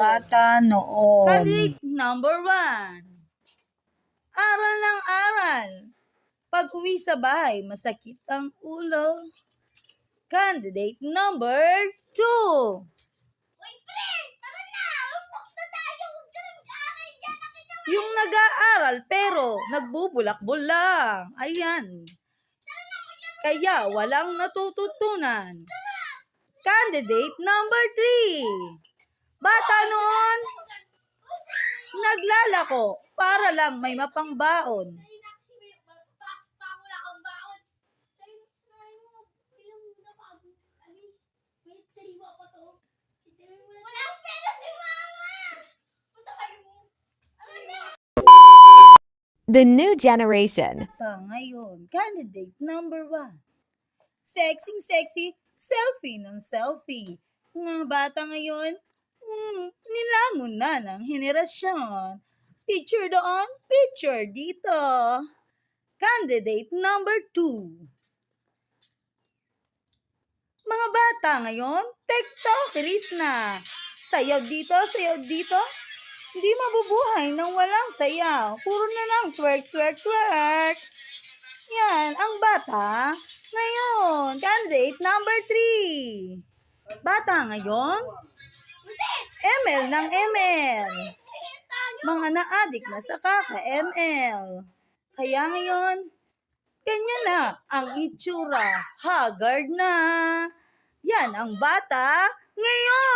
Bata noon. Candidate number one. Aral ng aral. Pag uwi sa bahay, masakit ang ulo. Candidate number two. Wait, pre! Tara na! Na tayo! Huwag ka dyan! Nakita mo! Yung nag-aaral pero nagbubulakbol lang. Ayan. Kaya walang natututunan. Candidate number three. Bata noon, naglalako para lang may mapangbaon. The new generation. Ito ngayon, candidate number one. Sexy, sexy, selfie ng selfie. Mga bata ngayon, nilamon na ng henerasyon. Picture doon, picture dito. Candidate number two. Mga bata ngayon, tiktokeris na. Sayaw dito, sayaw dito. Hindi mabubuhay nang walang sayaw. Puro na lang twerk, twerk, twerk. Yan, ang bata. Ngayon, candidate number three. Bata ngayon, ML ng ML. Mga na-addict na sa kaka-ML. Kaya ngayon, ganyan na ang itsura. Haggard na. Yan ang bata ngayon.